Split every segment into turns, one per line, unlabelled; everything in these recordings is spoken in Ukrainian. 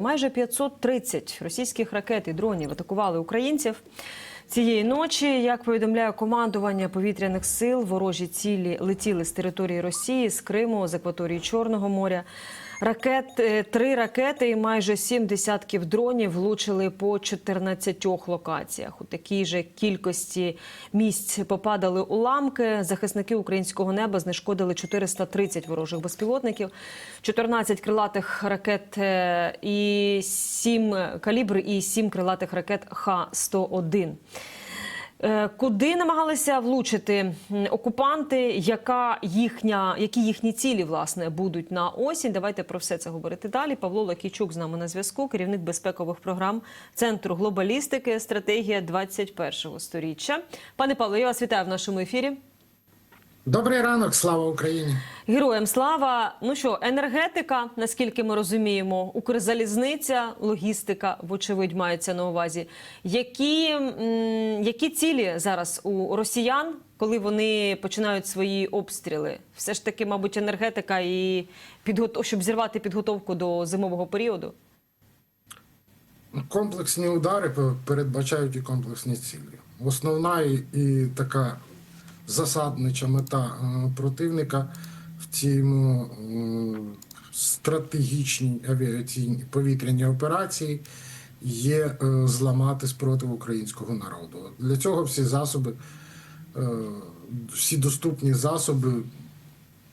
Майже 530 російських ракет і дронів атакували українців цієї ночі. Як повідомляє командування повітряних сил, ворожі цілі летіли з території Росії, з Криму, з акваторії Чорного моря. Ракет е, три ракети і майже сім десятків дронів влучили по 14 локаціях. У такій же кількості місць попадали уламки. Захисники українського неба знешкодили 430 ворожих безпілотників, 14 крилатих ракет е, і 7 калібр і 7 крилатих ракет Х-101. Е, Куди намагалися влучити окупанти? Яка їхня, які їхні цілі власне будуть на осінь? Давайте про все це говорити далі. Павло Лакійчук з нами на зв'язку, керівник безпекових програм Центру глобалістики, стратегія 21-го сторіччя. Пане Павло, я вас вітаю в нашому ефірі.
Добрий ранок, слава Україні!
Героям слава. Ну що, енергетика, наскільки ми розуміємо, Укрзалізниця, логістика, вочевидь, мається на увазі. Які, м, які цілі зараз у росіян, коли вони починають свої обстріли? Все ж таки, мабуть, енергетика і підготов... щоб зірвати підготовку до зимового періоду.
Комплексні удари передбачають і комплексні цілі. Основна і, і така засаднича мета е, противника в е, стратегічній авіаційній повітряній операції є е, зламати спротив українського народу. Для цього всі засоби, е, всі доступні засоби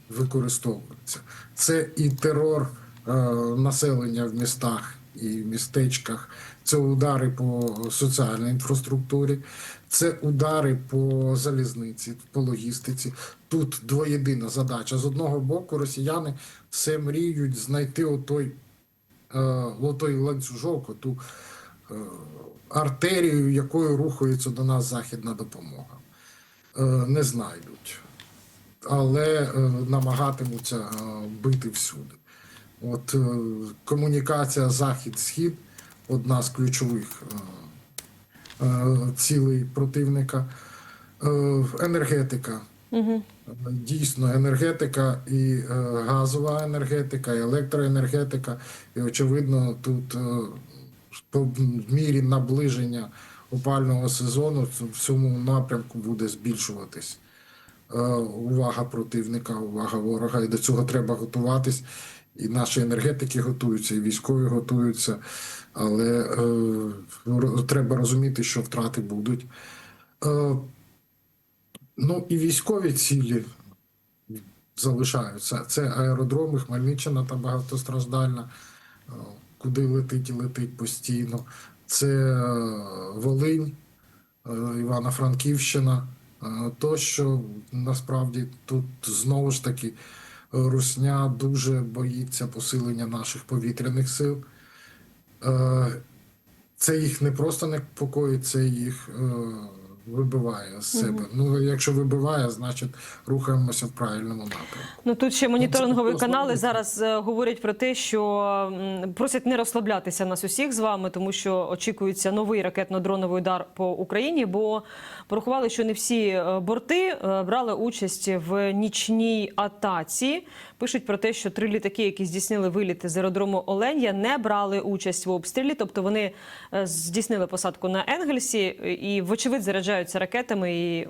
використовуються. Це і терор населення в містах і містечках, це удари по соціальній інфраструктурі, це удари по залізниці, по логістиці. Тут двоєдина задача. З одного боку, росіяни все мріють знайти отой, е, отой ланцюжок, оту е, артерію, якою рухається до нас західна допомога. Е, не знайдуть але намагатимуться бити всюди. От комунікація захід-схід одна з ключових цілей противника. Е, енергетика.
Угу.
Дійсно, енергетика і е, газова енергетика, і електроенергетика. І очевидно, тут е, по мірі наближення опального сезону в цьому напрямку буде збільшуватись е, увага противника, увага ворога. І до цього треба готуватись. І наші енергетики готуються, і військові готуються, але е, треба розуміти, що втрати будуть. Е, ну і військові цілі залишаються. Це аеродроми, Хмельниччина та багатостраждальна, е, куди летить і летить постійно. Це е, Волинь, е, Івано-Франківщина. То, що насправді тут знову ж таки Русня дуже боїться посилення наших повітряних сил. Е, Це їх не просто непокоїть, це їх е, вибиває з себе. Ну, якщо вибиває, значить рухаємося в правильному напрямку.
Ну тут ще моніторингові
це
канали зараз е, говорять про те, що просять не розслаблятися нас усіх з вами, тому що очікується новий ракетно-дроновий удар по Україні. Бо порахували, що не всі борти брали участь в нічній атаці. Пишуть про те, що три літаки, які здійснили виліти з аеродрому Оленя, не брали участь в обстрілі. Тобто вони е, здійснили посадку на Енгельсі і, вочевидь, заряджаються ракетами і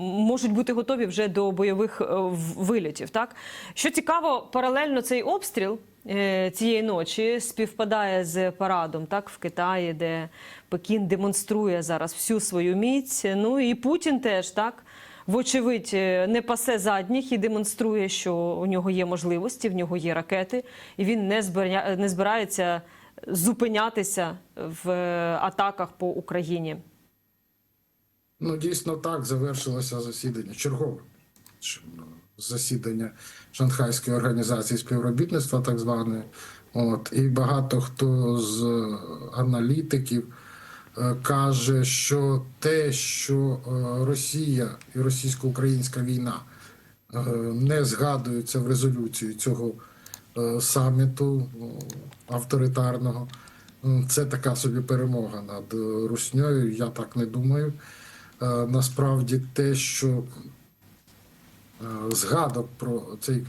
можуть бути готові вже до бойових е, в- вильотів. Так що цікаво, паралельно цей обстріл е, цієї ночі співпадає з парадом, так в Китаї, де Пекін демонструє зараз всю свою міць. Ну і Путін теж так. Вочевидь, е, не пасе задніх і демонструє, що у нього є можливості, в нього є ракети, і він не збирає, не збирається зупинятися в е, атаках по Україні.
Ну, дійсно так завершилося засідання чергове засідання Шанхайської організації співробітництва, так званої. От, і багато хто з аналітиків каже, що те, що е, Росія і російсько-українська війна е, не згадуються в резолюції цього е, саміту е, авторитарного. Це така собі перемога над е, Руснею. Я так не думаю. Е, Насправді те, що е, згадок про цей е,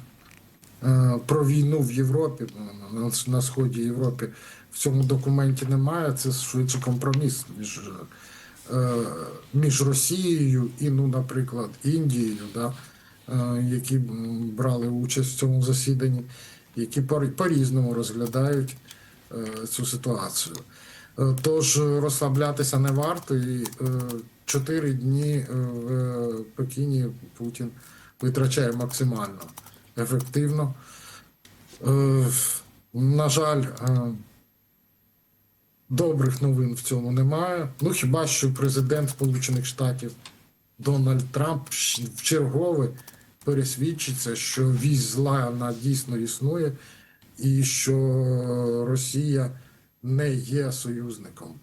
про війну в Європі, на, сході Європи в цьому документі немає. Це швидше компроміс між, е, між Росією і, ну, наприклад, Індією, да, е, які брали участь в цьому засіданні, які по- по-різному розглядають е, цю ситуацію. Е, Тож е, розслаблятися не варто, і е, чотири дні е, в е, Пекіні Путін витрачає максимально ефективно. Е, На жаль, е, добрих новин в цьому немає. Ну хіба що президент Сполучених Штатів Дональд Трамп щ- вчергове пересвідчиться, що вісь зла вона дійсно існує, і що Росія не є союзником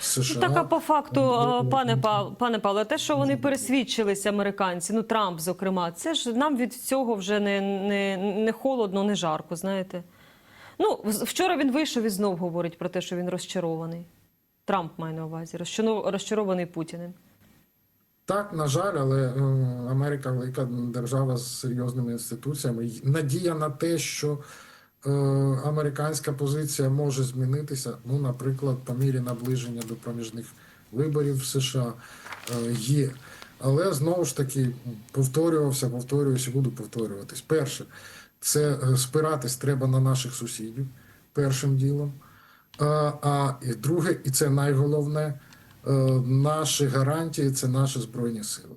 США.
Ну, так, а по факту,
Ну,
пане пане Павло, те, що вони пересвідчилися, американці, ну Трамп, зокрема, це ж нам від цього вже не, не, не холодно, не жарко, знаєте. Ну, вчора він вийшов і знов говорить про те, що він розчарований. Трамп має на увазі, розчарований Путіним.
Так, на жаль, але е, Америка велика держава з серйозними інституціями. Надія на те, що американська позиція може змінитися, ну, наприклад, по мірі наближення до проміжних виборів в США е, є. Але знову ж таки повторювався, повторююся, буду повторюватись. Перше, це е, спиратись треба на наших сусідів першим ділом. А, і друге, і це найголовне, е, наші гарантії це наші збройні сили.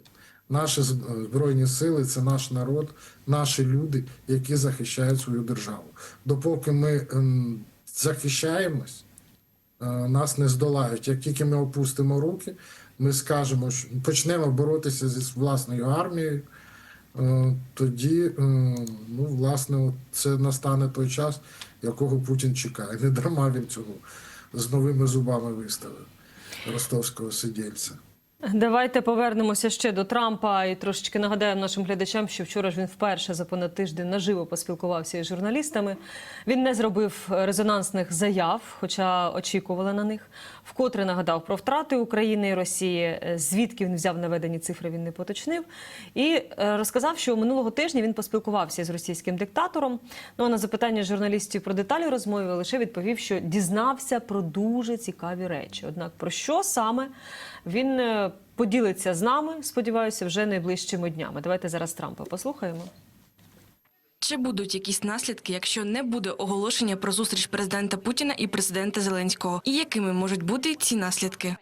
Наші е, збройні сили це наш народ, наші люди, які захищають свою державу. Допоки ми ем, захищаємось, е, нас не здолають. Як тільки ми опустимо руки, ми скажемо, що почнемо боротися зі власною армією. е, Тоді, ну, власне, це настане той час, якого Путін чекає. Не дарма він цього з новими зубами виставив ростовського сидільця.
Давайте повернемося ще до Трампа і трошечки нагадаємо нашим глядачам, що вчора ж він вперше за понад тиждень наживо поспілкувався із журналістами. Він не зробив резонансних заяв, хоча очікували на них. Вкотре нагадав про втрати України і Росії. Е, Звідки він взяв наведені цифри, він не поточнив. І е, розказав, що минулого тижня він поспілкувався з російським диктатором. Ну а на запитання журналістів про деталі розмови лише відповів, що дізнався про дуже цікаві речі. Однак про що саме він е, поділиться з нами, сподіваюся, вже найближчими днями. Давайте зараз Трампа послухаємо.
Чи будуть якісь наслідки, якщо не буде оголошення про зустріч президента Путіна і президента Зеленського? І якими можуть бути ці наслідки?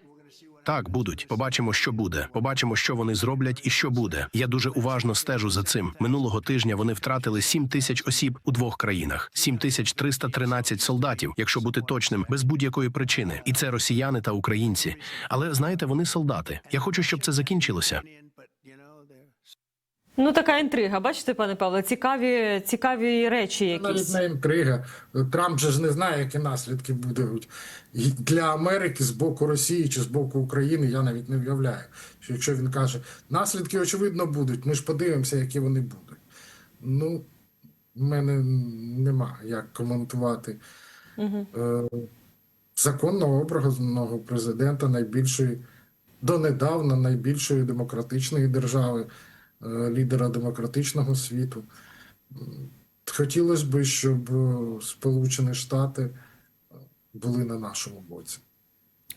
Так, будуть. Побачимо, що буде. Побачимо, що вони зроблять і що буде. Я дуже уважно стежу за цим. Минулого тижня вони втратили 7 тисяч осіб у двох країнах, 7 тисяч 313 солдатів, якщо бути точним, без будь-якої причини. І це росіяни та українці. Але знаєте, вони солдати. Я хочу, щоб це закінчилося.
Ну така інтрига. Бачите, пане Павле, цікаві, цікаві речі
Навіть не інтрига. Трамп же ж не знає, які наслідки будуть для Америки з боку Росії чи з боку України. Я навіть не уявляю. Що якщо він каже, наслідки очевидно будуть, ми ж подивимося, які вони будуть. Ну, в мене нема як коментувати
Угу.
законного обраного президента найбільшої, донедавна найбільшої демократичної держави, лідера демократичного світу. Хотілося б, щоб е, Сполучені Штати е, були на нашому боці.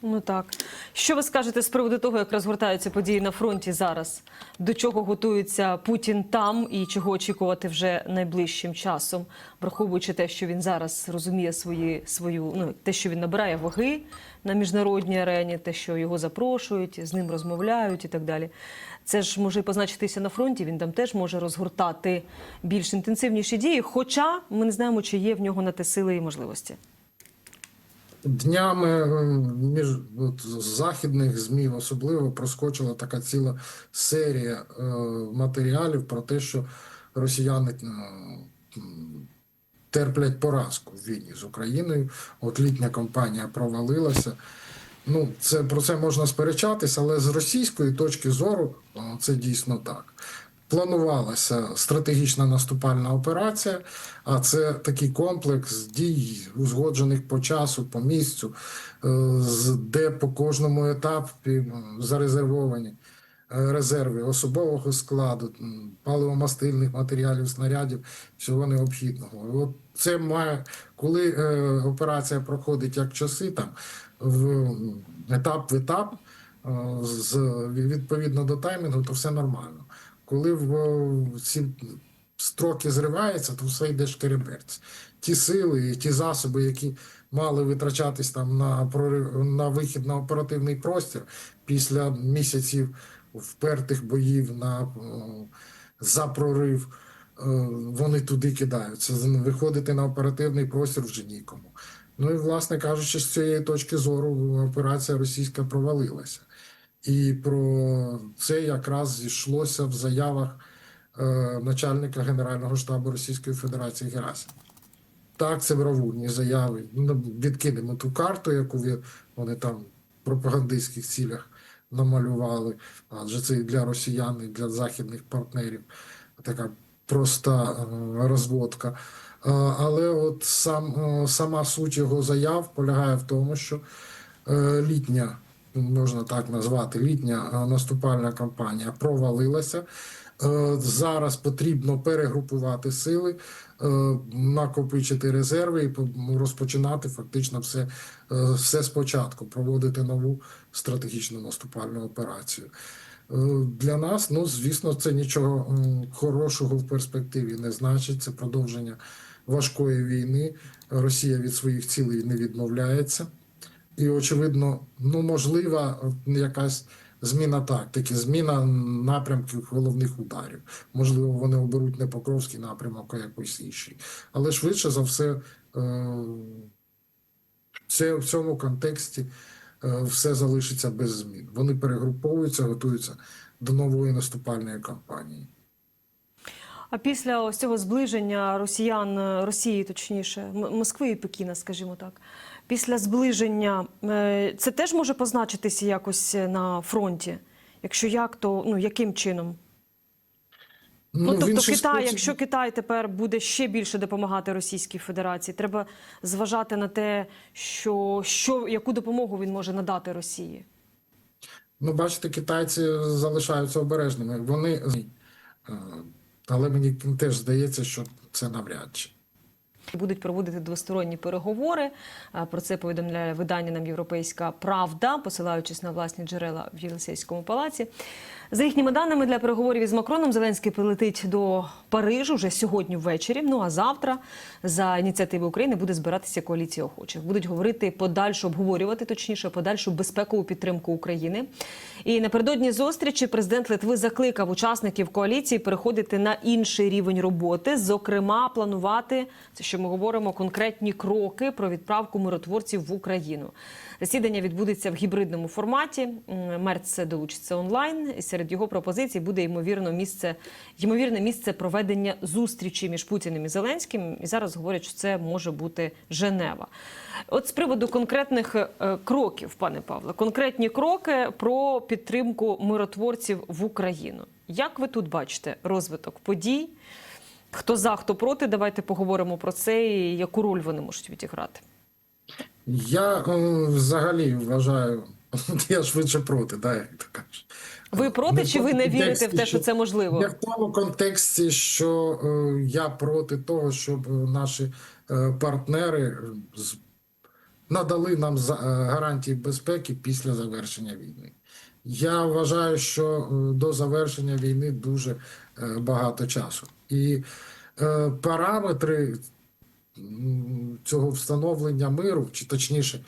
Ну так. Що ви скажете з приводу того, як розгортаються події на фронті зараз? До чого готується Путін там і чого очікувати вже найближчим часом, враховуючи те, що він зараз розуміє свої свою, ну те, що він набирає ваги на міжнародній арені, те, що його запрошують, з ним розмовляють і так далі. Це ж може позначитися на фронті. Він там теж може розгортати більш інтенсивніші дії. Хоча ми не знаємо, чи є в нього на те сили і можливості.
Днями е, між от, західних ЗМІ особливо проскочила така ціла серія е, матеріалів про те, що росіяни е, терплять поразку в війні з Україною. От літня кампанія провалилася. Ну, це про це можна сперечатися, але з російської точки зору це дійсно так. Планувалася стратегічна наступальна операція, а це такий комплекс дій, узгоджених по часу, по місцю, е, де по кожному етапі зарезервовані е, резерви особового складу, паливомастильних матеріалів, снарядів, всього необхідного. От це має, коли е, операція проходить як часи, там в етап в етап, е, з відповідно до таймінгу, то все нормально. Коли в, ці строки зриваються, то все йде шкереберць. Ті сили, ті засоби, які мали витрачатись там на на вихід на оперативний простір після місяців впертих боїв на е, за прорив. е, Вони туди кидаються. Виходити на оперативний простір вже нікому. Ну і, власне кажучи, з цієї точки зору операція російська провалилася. І про це якраз зійшлося в заявах е, начальника Генерального штабу Російської Федерації Герасимова. Так, це бравурні заяви. Ну, відкинемо ту карту, яку вони там в пропагандистських цілях намалювали. Адже це і для росіян, і для західних партнерів така проста е, розводка. Е, Але от сам, е, сама суть його заяв полягає в тому, що літня, можна так назвати, літня наступальна кампанія провалилася. Е, Зараз потрібно перегрупувати сили, е, накопичити резерви і по- розпочинати фактично все, е, все спочатку, проводити нову стратегічну наступальну операцію. Для нас, ну звісно, це нічого хорошого в перспективі не значить. Це продовження важкої війни. Росія від своїх цілей не відмовляється. І, очевидно, ну можлива якась зміна тактики, зміна напрямків головних ударів. Можливо, вони оберуть не Покровський напрямок, а якийсь інший. Але швидше за все, е, це в цьому контексті е, все залишиться без змін. Вони перегруповуються, готуються до нової наступальної кампанії.
А після ось цього зближення росіян, Росії, точніше, Москви і Пекіна, скажімо так, після зближення е, це теж може позначитися якось на фронті? Якщо як, то ну яким чином? Ну,
в
тобто Китай,
спосіб-
якщо Китай тепер буде ще більше допомагати Російській Федерації, треба зважати на те, що, що яку допомогу він може надати Росії.
Ну, бачите, китайці залишаються обережними. Вони, е, але мені теж здається, що це навряд чи.
Будуть проводити двосторонні переговори. Про це повідомляє видання нам Європейська Правда, посилаючись на власні джерела в Єлисейському палаці. За їхніми даними для переговорів із Макроном Зеленський прилетить до Парижу вже сьогодні ввечері. Ну а завтра за ініціативи України буде збиратися коаліція охочих. Будуть говорити подальшу, обговорювати точніше подальшу безпекову підтримку України. І напередодні зустрічі президент Литви закликав учасників коаліції переходити на інший рівень роботи, зокрема, планувати це, що ми говоримо, конкретні кроки про відправку миротворців в Україну. Засідання відбудеться в гібридному форматі. Мерц долучиться онлайн. І серед його пропозицій буде ймовірно місце ймовірне місце проведення зустрічі між Путіним і Зеленським. І зараз говорять, що це може бути Женева. От з приводу конкретних е, кроків, пане Павле, конкретні кроки про підтримку миротворців в Україну. Як ви тут бачите розвиток подій? Хто за, хто проти? Давайте поговоримо про це і яку роль вони можуть відіграти.
Я е, взагалі вважаю, я швидше проти, да, як то кажуть.
Ви проти
Не
чи ви не вірите в те, що це можливо?
Не в тому контексті, що е, я проти того, щоб е, наші е, партнери е, надали нам е, гарантії безпеки після завершення війни. Я вважаю, що е, до завершення війни дуже е, багато часу. І е, параметри цього встановлення миру, чи точніше,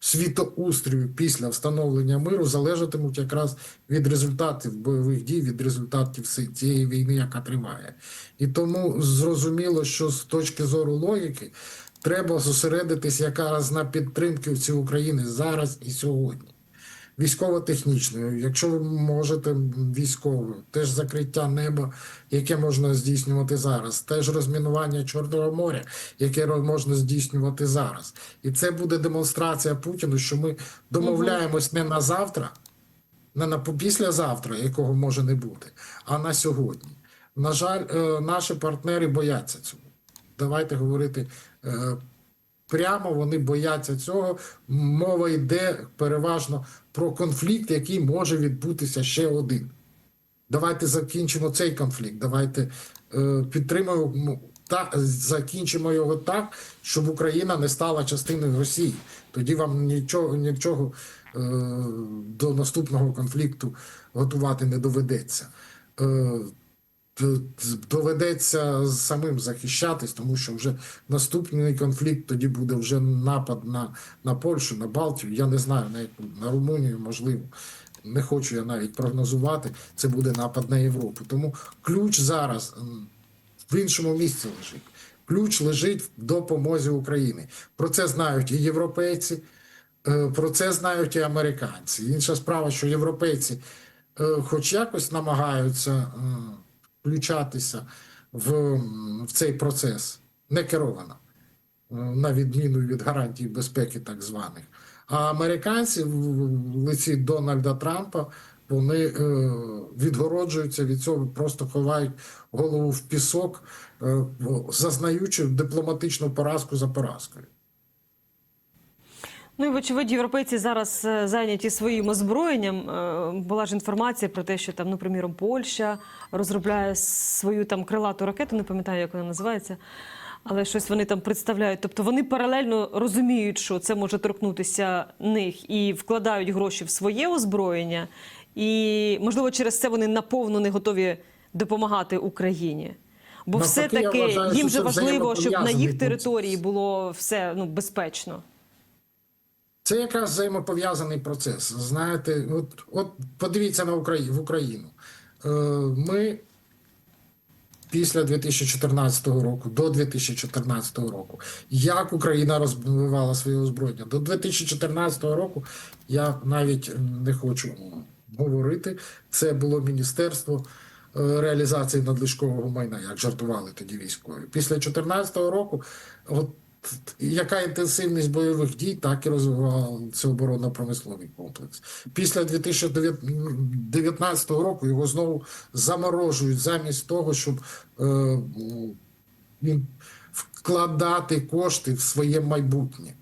світоустрою після встановлення миру залежатимуть якраз від результатів бойових дій, від результатів цієї війни, яка триває. І тому зрозуміло, що з точки зору логіки треба зосередитись якраз на підтримці України зараз і сьогодні. Військово-технічною, якщо ви можете військовою, теж закриття неба, яке можна здійснювати зараз, теж розмінування Чорного моря, яке можна здійснювати зараз. І це буде демонстрація Путіну, що ми домовляємось не на завтра, не на післязавтра, якого може не бути, а на сьогодні. На жаль, е, наші партнери бояться цього. Давайте говорити е, прямо вони бояться цього. Мова йде переважно про конфлікт, який може відбутися ще один. Давайте закінчимо цей конфлікт. Давайте е, підтримуємо та закінчимо його так, щоб Україна не стала частиною Росії. Тоді вам нічого, нічого е, до наступного конфлікту готувати не доведеться. Е, доведеться самим захищатись, тому що вже наступний конфлікт тоді буде вже напад на, на Польщу, на Балтію. Я не знаю, на, на Румунію, можливо. Не хочу я навіть прогнозувати. Це буде напад на Європу. Тому ключ зараз в іншому місці лежить. Ключ лежить в допомозі України. Про це знають і європейці, е, про це знають і американці. Інша справа, що європейці, е, хоч якось намагаються включатися в, в цей процес не керовано, е, на відміну від гарантій безпеки, так званих. А американці в лиці Дональда Трампа вони е, відгороджуються від цього, просто ховають голову в пісок, е, зазнаючи дипломатичну поразку за поразкою.
Ну і вочевидь, європейці зараз е, зайняті своїм озброєнням. Е, Була ж інформація про те, що там, ну, приміром, Польща розробляє свою там крилату ракету, не пам'ятаю, як вона називається. Але щось вони там представляють. Тобто вони паралельно розуміють, що це може торкнутися них і вкладають гроші в своє озброєння. І, можливо, через це вони наповну не готові допомагати Україні. Бо все-таки
вважаю,
їм же важливо, щоб на їх території було все ну, безпечно.
Це якраз взаємопов'язаний процес. Знаєте, от, от подивіться на Україну в Україну. Е, ми після 2014 року, до 2014 року, як Україна розвивала своє озброєння. До 2014 року я навіть не хочу говорити. Це було міністерство е, реалізації надлишкового майна, як жартували тоді військові. Після 2014 року, от яка інтенсивність бойових дій, так і розвивався оборонно-промисловий комплекс. Після 2019 року його знову заморожують замість того, щоб е, вкладати кошти в своє майбутнє,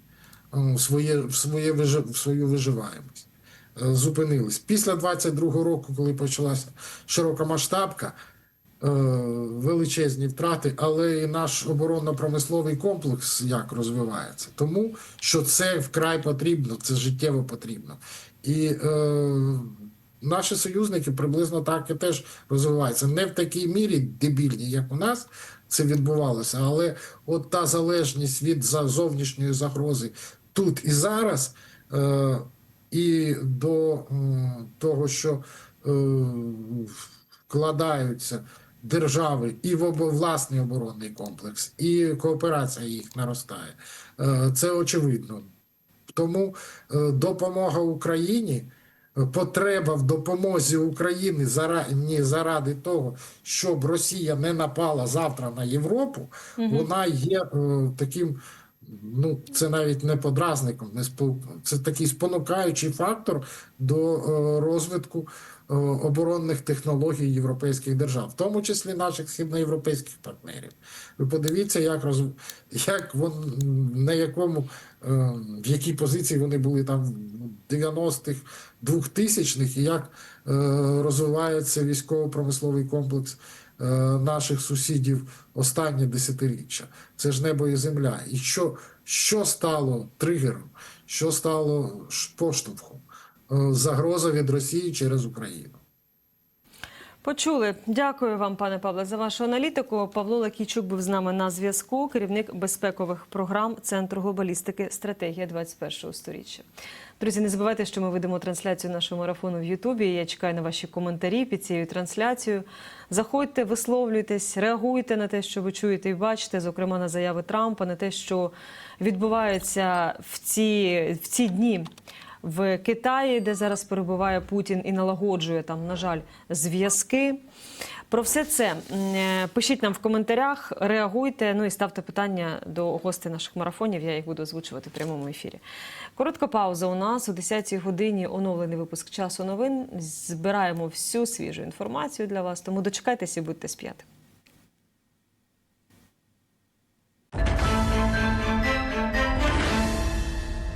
е, в, своє, в, своє, в свою виживаємість. Е, Зупинились. Після 22-го року, коли почалася широка масштабка, величезні втрати, але і наш оборонно-промисловий комплекс як розвивається. Тому що це вкрай потрібно, це життєво потрібно. І е, наші союзники приблизно так і теж розвиваються. Не в такій мірі дебільні, як у нас це відбувалося, але от та залежність від зовнішньої загрози тут і зараз. Е, і до м, того, що е, вкладаються держави і в власний оборонний комплекс, і кооперація їх наростає. Е, Це очевидно. Тому е, допомога Україні, е, потреба в допомозі України заради, заради того, щоб Росія не напала завтра на Європу, вона є е, таким. Ну, це навіть не подразником, не спо... це такий спонукаючий фактор до е, розвитку оборонних технологій європейських держав, в тому числі наших східноєвропейських партнерів. Ви подивіться, як роз... як вон на якому е, в якій позиції вони були там в 90-х, 2000-х, і як е, розвивається військово-промисловий комплекс е, наших сусідів останні десятиріччя. Це ж небо і земля. І що, що стало тригером, що стало поштовхом? Е, Загроза від Росії через Україну.
Почули. Дякую вам, пане Павле, за вашу аналітику. Павло Лакійчук був з нами на зв'язку, керівник безпекових програм Центру глобалістики Стратегія 21-го сторіччя. Друзі, не забувайте, що ми ведемо трансляцію нашого марафону в Ютубі. Я чекаю на ваші коментарі під цією трансляцією. Заходьте, висловлюйтесь, реагуйте на те, що ви чуєте і бачите, зокрема на заяви Трампа, на те, що відбувається в ці, в ці дні в Китаї, де зараз перебуває Путін і налагоджує там, на жаль, зв'язки. Про все це е, пишіть нам в коментарях, реагуйте. Ну і ставте питання до гостей наших марафонів. Я їх буду озвучувати в прямому ефірі. Коротка пауза у нас о 10-й годині. Оновлений випуск часу новин. Збираємо всю свіжу інформацію для вас. Тому дочекайтеся будьте з п'ятим.